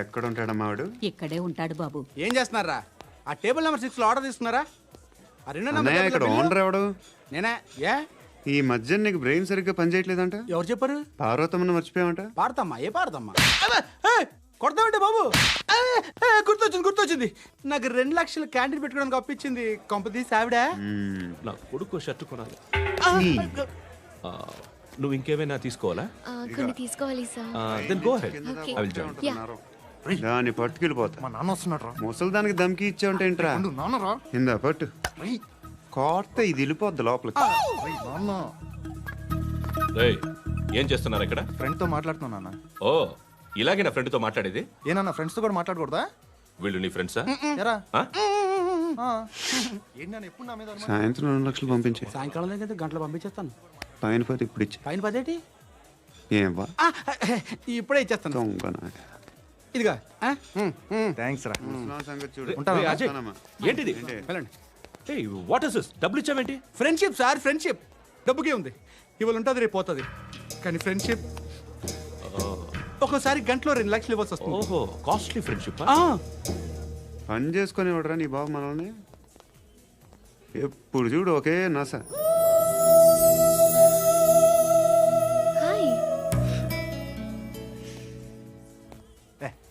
ఎక్కడ ఉంటాడమ్మా వాడు? ఇక్కడే ఉంటాడు బాబు. ఏం చేస్తున్నారా? ఆ టేబుల్ నెంబర్ సిక్స్లో ఆర్డర్ తీసుకున్నారా? ఆ రెండో నెంబర్ అన్నయ్య ఇక్కడ టేబుల్లో ఓనర్ ఎవడు? నేనే? ఏ? ఈ మధ్య నీకు బ్రెయిన్ సరిగ్గా పనిచేయట్లేదంట? ఎవరు చెప్పారు? పార్వతమ్మను మర్చిపోయామంట పాడతామ్మా ఏ పాడతామ్మా అబ్బా, కొడతామంటే బాబు? గుర్తొచ్చింది గుర్తొచ్చింది. నాకు రెండు లక్షలు క్యాంటీన్ పెట్టుకోవడానికి అప్పించింది కొంపతీసి ఆవిడ? నా కొడుకు షర్ట్ కొనాలి. ఆ, నువ్వు ఇంకేమైనా తీసుకోవాలా? ఆ, కొన్ని తీసుకోవాలి sir. Then go ahead I will join. దాన్ని పట్టుకెళ్ళిపోతా మా నాన్న వస్తున్నాడు రా ముసలి దానికి దమ్కి ఇచ్చావంటే ఏంట్రా? నాన్న రా ఇందా పట్టు. కోర్త ఇది వెళ్ళిపోద్ది లోపలికి. నాన్న. రేయ్ ఏం చేస్తున్నారు ఇక్కడ? ఫ్రెండ్తో మాట్లాడుతున్నా నాన్న. ఓ ఇలాగే నా ఫ్రెండ్తో మాట్లాడేది? ఏనన్నా ఫ్రెండ్స్తో కూడా మాట్లాడకూడదా? వీళ్ళు నీ ఫ్రెండ్సా? ఎరా. ఆ? ఆ. ఏంటి నాన్న ఎప్పుడు నా మీద అనుమానం? సాయంత్రం రెండు లక్షలు పంపించే. సాయంకాలం దగ్గర గంటలు పంపించేస్తాను. పైన పోతే ఇప్పుడు ఇచ్చే. పైన పదేటి? ఏం ఆ, ఇప్పుడే ఇచ్చేస్తాను. దొంగ నాయ. ఇదిగా. థ్యాంక్స్ రా. ఏంటిది? ఏయ్ వాట్ ఇస్ డబ్బులు ఇచ్చావేంటి ఫ్రెండ్షిప్ సార్ ఫ్రెండ్షిప్ డబ్బుకే ఉంది. ఇవాళ ఉంటుంది రేపు పోతుంది. కానీ ఫ్రెండ్షిప్ ఒక్కోసారి గంటలో రెండు లక్షలు ఇవ్వాల్సి వస్తుంది. ఓహో కాస్ట్లీ ఫ్రెండ్షిప్ ఆ, పని చేసుకొని ఇవ్వడరా నీ బాబు మనల్ని? ఎప్పుడు చూడు ఒకే నస. హాయ్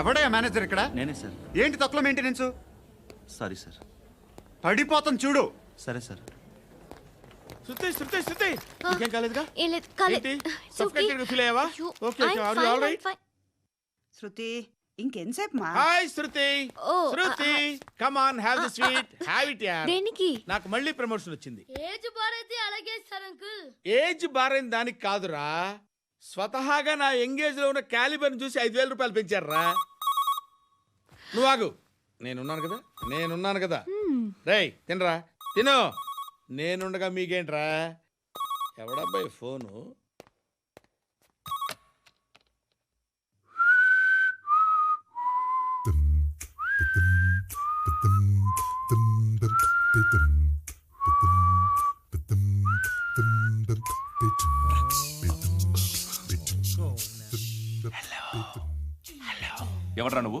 ఎవడయ్యా మేనేజర్ ఇక్కడ? నేనే సార్. ఏంటి తక్కువ మెయింటెనెన్స్ సారీ సార్. పడిపోతాం చూడు. సరే సార్. శృతి శృతి శృతి నీకేం కాలేదుగా? ఏం లేదు కాలేదు ఏంటి? It's okay. Suffocated గా feel అయ్యావా? అయ్యో, Okay, okay. I'm Are you fine, all I'm right? fine. Shruti ఇంకెంతసేపు మా hi Shruti. Oh, Shruti come on have the sweet have it యార్ దేనికి? నాకు మళ్ళీ ప్రమోషన్ వచ్చింది. ఏజ్ బారైతే అలాగే సార్ అంకుల్ ఏజ్ బారైన దానికి కాదురా. స్వతహాగా నా ఎంగేజ్లో ఉన్న క్యాలిబర్ చూసి ఐదు వేల రూపాయలు పెంచారా? నువ్వు ఆగు. నేనున్నాను కదా నేనున్నాను కదా. రేయ్ తినరా? తిను. నేనుండగా మీకేంట్రా? ఎవడబ్బాయి ఫోను? ఎవడ్రా నువ్వు?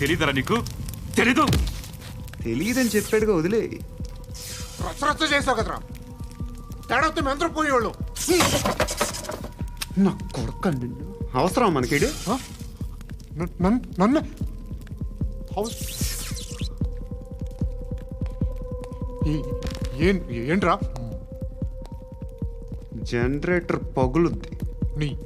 తెలీదరా నీకు? తెలీదు. తెలియదని చెప్పాడుగా వదిలే. రచ్చ రచ్చ చేసావు కదరా. తేడా మెంతరం పోయేవాళ్ళు. నా కొడుకు నిన్ను. అవసరం మనకిడు? నన్ను ఏంట్రా? జనరేటర్ పగులుద్ది. నీ